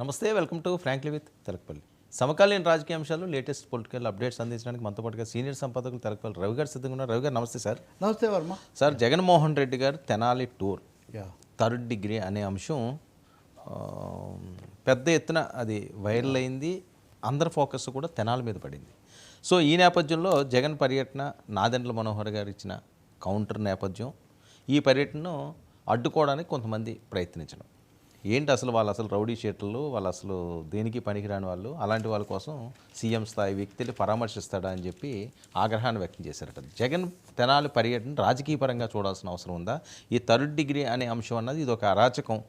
నమస్తే welcome to Frankly with Telakapalli సమకాలీన రాజకీయ అంశాలు లేటెస్ట్ పొలిటికల్ అప్డేట్స్ అందించడానికి మనతో పాటుగా సీనియర్ సంపాదకులు తెలకపల్లి రవి గారు సిద్ధంగా ఉన్నారు. రవి గారు నమస్తే సార్. నమస్తే వర్మ. సార్ జగన్మోహన్ రెడ్డి గారు Tenali tour. Yeah. Third degree అనే అంశం పెద్ద ఎత్తున అది వైరల్ అయింది. అందరి ఫోకస్ కూడా తెనాలి మీద పడింది. సో ఈ నేపథ్యంలో జగన్ పర్యటన నాదెండ్ల మనోహర్ గారు ఇచ్చిన కౌంటర్ నేపథ్యం ఈ పర్యటనను అడ్డుకోవడానికి కొంతమంది ప్రయత్నించడం. ఏంటి అసలు వాళ్ళు అసలు రౌడీ షీటర్లు వాళ్ళు అసలు దేనికి పనికిరాని వాళ్ళు? అలాంటి వాళ్ళ కోసం సీఎం స్థాయి వ్యక్తిని పరామర్శిస్తాడా అని చెప్పి ఆగ్రహాన్ని వ్యక్తం చేశారట. జగన్ తెనాలి పర్యటన రాజకీయ పరంగా చూడాల్సిన అవసరం ఉందా? ఈ థర్డ్ డిగ్రీ అనే అంశం అన్నది ఇది ఒక అరాచకం.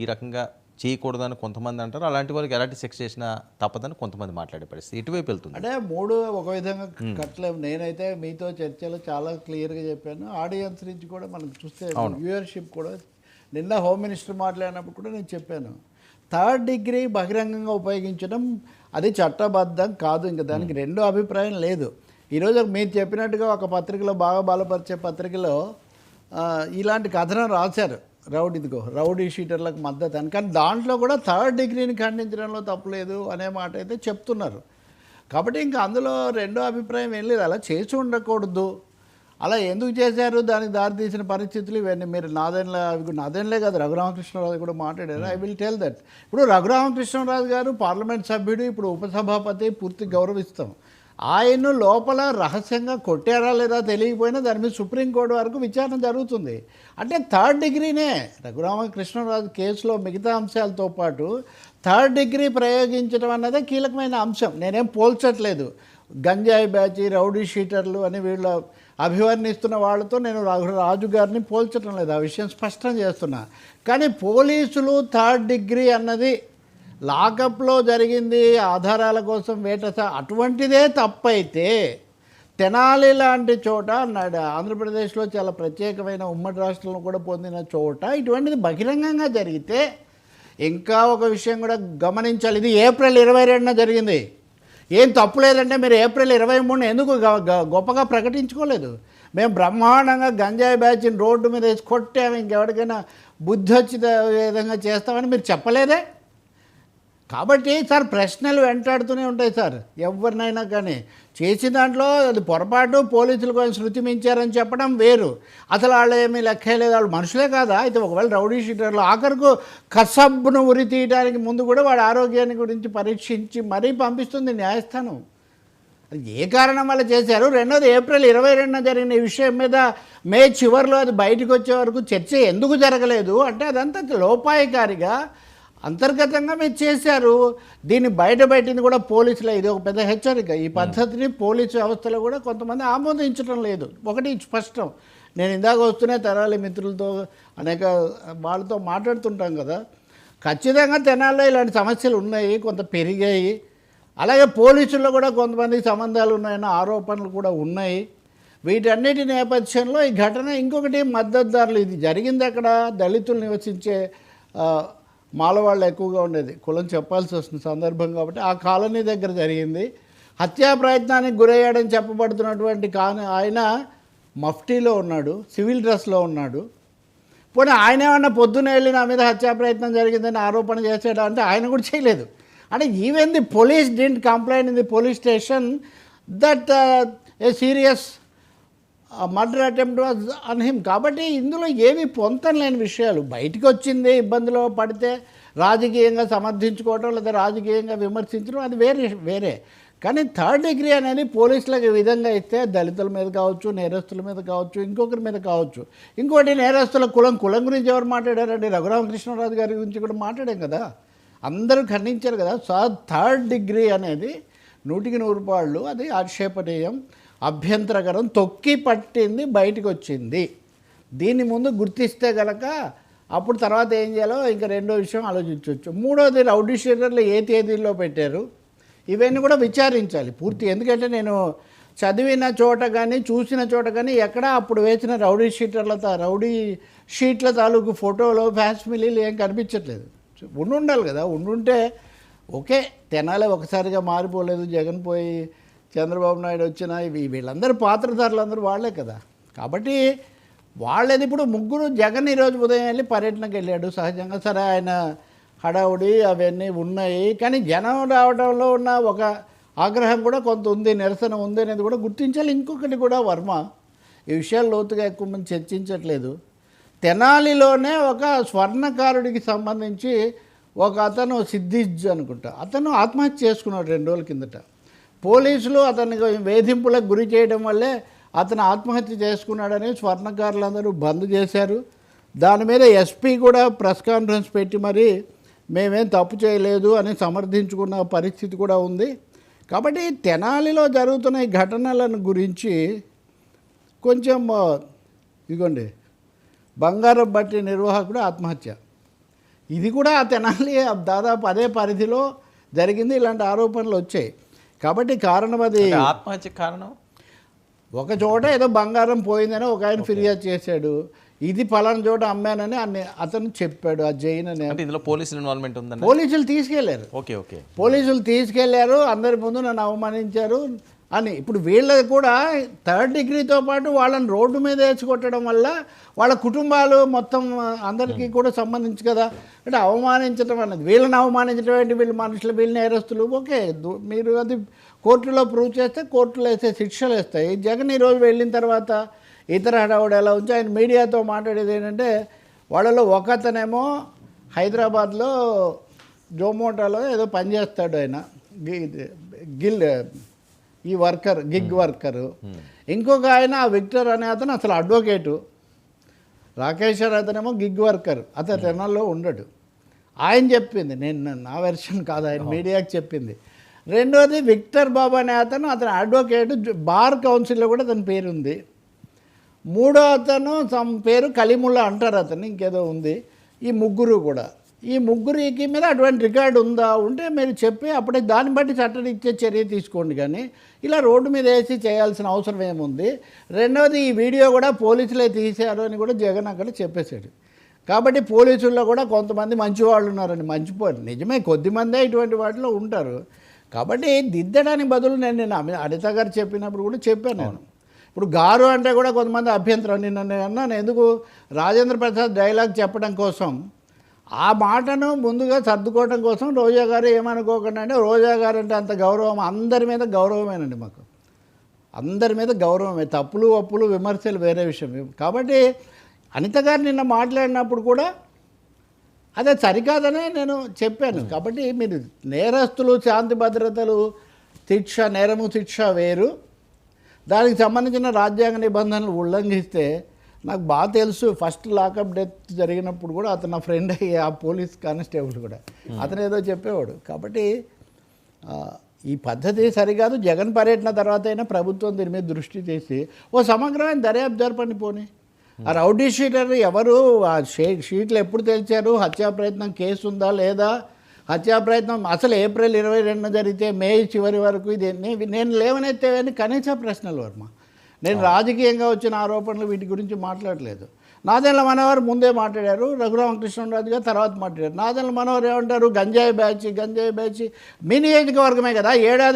ఈ రకంగా చేయకూడదని కొంతమంది అంటారు. అలాంటి వాళ్ళకి ఎలాంటి శిక్ష చేసినా తప్పదని కొంతమంది మాట్లాడే పరిస్థితి ఇటువైపు వెళ్తుంది. అంటే మూడు ఒక విధంగా కట్టలేము. నేనైతే మీతో చర్చలో చాలా క్లియర్గా చెప్పాను. ఆడియన్స్ నుంచి కూడా మనం చూస్తే వ్యూయర్షిప్ కూడా నిన్న హోమ్ మినిస్టర్ మాట్లాడినప్పుడు కూడా నేను చెప్పాను. థర్డ్ డిగ్రీ బహిరంగంగా ఉపయోగించడం అది చట్టబద్ధం కాదు. ఇంకా దానికి రెండో అభిప్రాయం లేదు. ఈరోజు మీరు చెప్పినట్టుగా ఒక పత్రికలో బాగా బలపరిచే పత్రికలో ఇలాంటి కథనం రాశారు. రౌడీ ఇదిగో రౌడీ షీటర్లకు మద్దతు అని. కానీ దాంట్లో కూడా థర్డ్ డిగ్రీని ఖండించడంలో తప్పులేదు అనే మాట అయితే చెప్తున్నారు. కాబట్టి ఇంకా అందులో రెండో అభిప్రాయం ఏం లేదు. అలా చేసి ఉండకూడదు. అలా ఎందుకు చేశారు? దానికి దారితీసిన పరిస్థితులు ఇవన్నీ. మీరు నాదెన్ల అవి నాదెన్లే కాదు రఘురామకృష్ణరాజు కూడా మాట్లాడారు. ఐ విల్ టెల్ దట్ ఇప్పుడు రఘురామకృష్ణరాజు గారు పార్లమెంట్ సభ్యుడు ఇప్పుడు ఉపసభాపతి పూర్తి గౌరవిస్తాం. ఆయన్ను లోపల రహస్యంగా కొట్టారా లేదా తెలియకపోయినా దాని మీద సుప్రీంకోర్టు వరకు విచారణ జరుగుతుంది. అంటే థర్డ్ డిగ్రీనే రఘురామకృష్ణరాజు కేసులో మిగతా అంశాలతో పాటు థర్డ్ డిగ్రీ ప్రయోగించడం అన్నదే కీలకమైన అంశం. నేనేం పోల్చట్లేదు. గంజాయి బ్యాచి రౌడీ షీటర్లు అని వీళ్ళ అభివర్ణిస్తున్న వాళ్ళతో నేను రాజు గారిని పోల్చడం లేదు. ఆ విషయం స్పష్టం చేస్తున్నా. కానీ పోలీసులు థర్డ్ డిగ్రీ అన్నది లాకప్లో జరిగింది ఆధారాల కోసం వేట అటువంటిదే తప్పైతే తెనాలి లాంటి చోట నాడు ఆంధ్రప్రదేశ్లో చాలా ప్రత్యేకమైన ఉమ్మడి రాష్ట్రంలో కూడా పొందిన చోట ఇటువంటిది బహిరంగంగా జరిగితే ఇంకా ఒక విషయం కూడా గమనించాలి. ఇది ఏప్రిల్ ఇరవై రెండున జరిగింది. ఏం తప్పు లేదంటే మీరు ఏప్రిల్ ఇరవై మూడున ఎందుకు గొప్పగా ప్రకటించుకోలేదు? మేము బ్రహ్మాండంగా గంజాయి బ్యాచ్ని రోడ్డు మీద వేసి కొట్టాము. ఇంకెవరికైనా బుద్ధి వచ్చి విధంగా చేస్తామని మీరు చెప్పలేదే? కాబట్టి సార్ ప్రశ్నలు వెంటాడుతూనే ఉంటాయి సార్. ఎవరినైనా కానీ చేసిన దాంట్లో అది పొరపాటు పోలీసులు కొంచెం శృతి మించారని చెప్పడం వేరు. అసలు వాళ్ళు ఏమీ లెక్కలేదు వాళ్ళు మనుషులే కాదా? అయితే ఒకవేళ రౌడీ షీటర్లు ఆఖరుకు కసబ్బును ఉరి తీయడానికి ముందు కూడా వాడి ఆరోగ్యాన్ని గురించి పరీక్షించి మరీ పంపిస్తుంది న్యాయస్థానం. అది ఏ కారణం వల్ల చేశారు? రెండోది ఏప్రిల్ ఇరవై రెండున జరిగిన ఈ విషయం మీద మే చివరిలో అది బయటకు వచ్చే వరకు చర్చ ఎందుకు జరగలేదు? అంటే అదంతా లోపాయకారిగా అంతర్గతంగా మీరు చేశారు. దీన్ని బయటపెట్టింది కూడా పోలీసులే. ఇది ఒక పెద్ద హెచ్చరిక. ఈ పద్ధతిని పోలీసు వ్యవస్థలో కూడా కొంతమంది ఆమోదించడం లేదు. ఒకటి స్పష్టం. నేను ఇందాక వస్తూనే తెనాలి మిత్రులతో అనేక వాళ్ళతో మాట్లాడుతుంటాం కదా. ఖచ్చితంగా తెనాల్లో ఇలాంటి సమస్యలు ఉన్నాయి కొంత పెరిగాయి. అలాగే పోలీసుల్లో కూడా కొంతమంది సంబంధాలు ఉన్నాయన్న ఆరోపణలు కూడా ఉన్నాయి. వీటన్నిటి నేపథ్యంలో ఈ ఘటన ఇంకొకటి మద్దతుదారులు. ఇది జరిగింది అక్కడ. దళితులు నివసించే మాలవాళ్ళు ఎక్కువగా ఉండేది. కులం చెప్పాల్సి వస్తుంది సందర్భం కాబట్టి ఆ కాలనీ దగ్గర జరిగింది. హత్యా ప్రయత్నానికి గురయ్యాడని చెప్పబడుతున్నటువంటి కాని ఆయన మఫ్టీలో ఉన్నాడు సివిల్ డ్రెస్లో ఉన్నాడు. పోనీ ఆయన ఏమన్నా పొద్దున వెళ్ళి నా మీద హత్యా ప్రయత్నం జరిగిందని ఆరోపణ చేసాడు అంటే ఆయన కూడా చేయలేదు. అంటే even the police didn't complaint in the police station that uh, a serious murder attempt was on him. కాబట్టి ఇందులో ఏవి పొంతం లేని విషయాలు. బయటికి వచ్చింది ఇబ్బందిలో పడితే రాజకీయంగా సమర్థించుకోవటం లేదా రాజకీయంగా విమర్శించడం అది వేరే వేరే. కానీ థర్డ్ డిగ్రీ అనేది పోలీసులకు విధంగా ఇస్తే దళితుల మీద కావచ్చు నేరస్తుల మీద కావచ్చు ఇంకొకరి మీద కావచ్చు. ఇంకోటి నేరస్తుల కులం కులం గురించి ఎవరు మాట్లాడారండి? రఘురామకృష్ణరాజు గారి గురించి కూడా మాట్లాడాం కదా. అందరూ ఖండించారు కదా. సో థర్డ్ డిగ్రీ అనేది నూటికి నూరు పాళ్ళు అది ఆక్షేపణీయం. అభ్యంతరకరం తొక్కి పట్టింది బయటకు వచ్చింది దీన్ని ముందు గుర్తిస్తే గనక అప్పుడు తర్వాత ఏం చేయాలో ఇంకా రెండో విషయం ఆలోచించవచ్చు మూడోది రౌడీ షీటర్లు ఏ తేదీల్లో పెట్టారు? ఇవన్నీ కూడా విచారించాలి పూర్తి. ఎందుకంటే నేను చదివిన చోట కానీ చూసిన చోట కానీ ఎక్కడ అప్పుడు వేసిన రౌడీ షీటర్ల రౌడీ షీట్ల తాలూకు ఫోటోలు ఫ్యాన్స్మిలీలు ఏం కనిపించట్లేదు. ఉండుండాలి కదా. ఉండుంటే ఓకే తెనాలి ఒకసారిగా మారిపోలేదు జగన్ పోయి చంద్రబాబు నాయుడు వచ్చిన ఇవి వీళ్ళందరూ పాత్రధారులు అందరూ వాళ్ళే కదా. కాబట్టి వాళ్ళది ఇప్పుడు ముగ్గురు జగన్ ఈరోజు ఉదయం వెళ్ళి పర్యటనకు వెళ్ళాడు. సహజంగా సరే ఆయన హడావుడి అవన్నీ ఉన్నాయి. కానీ జనం రావడంలో ఉన్న ఒక ఆగ్రహం కూడా కొంత ఉంది నిరసన ఉంది అనేది కూడా గుర్తించాలి. ఇంకొకటి కూడా వర్మ ఈ విషయాలు లోతుగా ఎక్కువ మంది చర్చించట్లేదు. తెనాలిలోనే ఒక స్వర్ణకారుడికి సంబంధించి ఒక అతను సిద్ధిజ్ అనుకుంటా. అతను ఆత్మహత్య చేసుకున్నాడు రెండు రోజుల కిందట. పోలీసులు అతన్ని వేధింపులకు గురి చేయడం వల్లే అతను ఆత్మహత్య చేసుకున్నాడని స్వర్ణకారులందరూ బంద్ చేశారు. దాని మీద ఎస్పీ కూడా ప్రెస్ కాన్ఫరెన్స్ పెట్టి మరి మేమేం తప్పు చేయలేదు అని సమర్థించుకున్న పరిస్థితి కూడా ఉంది. కాబట్టి తెనాలిలో జరుగుతున్న ఈ ఘటనలను గురించి కొంచెం ఇదిగోండి బంగారం బట్టి నిర్వాహకుడు ఆత్మహత్య. ఇది కూడా ఆ తెనాలి దాదాపు అదే పరిధిలో జరిగింది. ఇలాంటి ఆరోపణలు వచ్చాయి. కాబట్టి కారణం అది. ఆత్మహత్య కారణం? ఒక చోట ఏదో బంగారం పోయిందని ఒక ఆయన ఫిర్యాదు చేశాడు. ఇది పలానా చోట అమ్మానని అన్ని అతను చెప్పాడు ఆ జైన్ అనే. ఇందులో పోలీస్ ఇన్వాల్వ్మెంట్ ఉందండి? పోలీసులు తీసుకెళ్ళారు. Okay okay. పోలీసులు తీసుకెళ్ళారు అందరి ముందు నన్ను అవమానించారు. అని. ఇప్పుడు వీళ్ళది కూడా థర్డ్ డిగ్రీతో పాటు వాళ్ళని రోడ్డు మీద వేసి కొట్టడం వల్ల వాళ్ళ కుటుంబాలు మొత్తం అందరికీ కూడా సంబంధించి కదా. అంటే అవమానించడం అనేది వీళ్ళని అవమానించడం ఏంటి? వీళ్ళు మనుషులు వీళ్ళు నేరస్తులు. ఓకే మీరు అది కోర్టులో ప్రూవ్ చేస్తే కోర్టులో వేసే శిక్షలు వేస్తాయి. జగన్ ఈరోజు వెళ్ళిన తర్వాత ఇతర హడావుడు ఎలా ఉంచి ఆయన మీడియాతో మాట్లాడేది ఏంటంటే వాళ్ళలో ఒకతనేమో హైదరాబాద్లో జోమోటాలో ఏదో పనిచేస్తాడు ఆయన. గిల్ ఈ వర్కర్ గిగ్ వర్కరు. ఇంకొక ఆయన ఆ విక్టర్ అనే అతను అసలు అడ్వకేటు. రాకేష్ అతనేమో గిగ్ వర్కర్. అతను తెనాల్లో ఉండడు. ఆయన చెప్పింది నేను నా వెర్షన్ కాదు ఆయన మీడియాకి చెప్పింది. రెండోది విక్టర్ బాబు అనే అతను అతను అడ్వకేట్ బార్ కౌన్సిల్లో కూడా అతని పేరు ఉంది మూడో అతను సమ్ పేరు కలిముల్లా అంటారు అతను ఇంకేదో ఉంది. ఈ ముగ్గురు కూడా. ఈ ముగ్గురికి మీద అటువంటి రికార్డు ఉందా? ఉంటే మీరు చెప్పి అప్పుడే దాన్ని బట్టి చట్టం ఇచ్చే చర్య తీసుకోండి కానీ ఇలా రోడ్డు మీద వేసి చేయాల్సిన అవసరం ఏముంది? రెండవది ఈ వీడియో కూడా పోలీసులే తీశారు అని కూడా జగన్ అక్కడ చెప్పేశాడు. కాబట్టి పోలీసుల్లో కూడా కొంతమంది మంచి వాళ్ళు ఉన్నారని మంచిపోరు. నిజమే కొద్దిమందే ఇటువంటి వాటిలో ఉంటారు. కాబట్టి దిద్దడానికి బదులు నేను నేను అనిత గారు చెప్పినప్పుడు కూడా చెప్పాను నేను. ఇప్పుడు గారు అంటే కూడా కొంతమంది అభ్యంతరం. నిన్న నేను అన్నాను ఎందుకు రాజేంద్ర ప్రసాద్ డైలాగ్ చెప్పడం కోసం ఆ మాటను ముందుగా సర్దుకోవడం కోసం రోజా గారు ఏమనుకోకుండా అంటే రోజా గారు అంటే అంత గౌరవం అందరి మీద గౌరవమేనండి మాకు. అందరి మీద గౌరవమే. తప్పులు ఒప్పులు విమర్శలు వేరే విషయం. కాబట్టి అనిత గారు నిన్న మాట్లాడినప్పుడు కూడా అదే సరికాదనే నేను చెప్పాను. కాబట్టి మీరు నేరస్తులు శాంతి భద్రతలు శిక్ష నేరము శిక్ష వేరు. దానికి సంబంధించిన రాజ్యాంగ నిబంధనలు ఉల్లంఘిస్తే నాకు బాగా తెలుసు ఫస్ట్ లాకప్ డెత్ జరిగినప్పుడు కూడా అతను నా ఫ్రెండ్ అయ్యే ఆ పోలీస్ కానిస్టేబుల్ కూడా. అతను ఏదో చెప్పేవాడు. కాబట్టి ఈ పద్ధతి సరికాదు. జగన్ పర్యటన తర్వాత అయినా ప్రభుత్వం దీని మీద దృష్టి చేసి ఓ సమగ్రమైన దర్యాప్తు జరపని పోనీ. ఆ రౌడీ షీటర్ ఎవరు ఆ షీ- షీట్లు ఎప్పుడు తెలిచారు హత్యా ప్రయత్నం కేసు ఉందా లేదా? హత్యా ప్రయత్నం అసలు ఏప్రిల్ ఇరవై రెండున జరిగితే మే చివరి వరకు ఇది నేను లేవనెత్తేవని కనీస ప్రశ్నలు వర్మ. నేను రాజకీయంగా వచ్చిన ఆరోపణలు వీటి గురించి మాట్లాడలేదు. నాదెండ్ల మనోహర్ ముందే మాట్లాడారు రఘురామకృష్ణరాజు గారు తర్వాత మాట్లాడారు. నాదెండ్ల మనోహర్ ఏమంటారు? గంజాయి బ్యాచ్ గంజాయి బ్యాచ్. మీ నియోజకవర్గమే కదా ఏడాది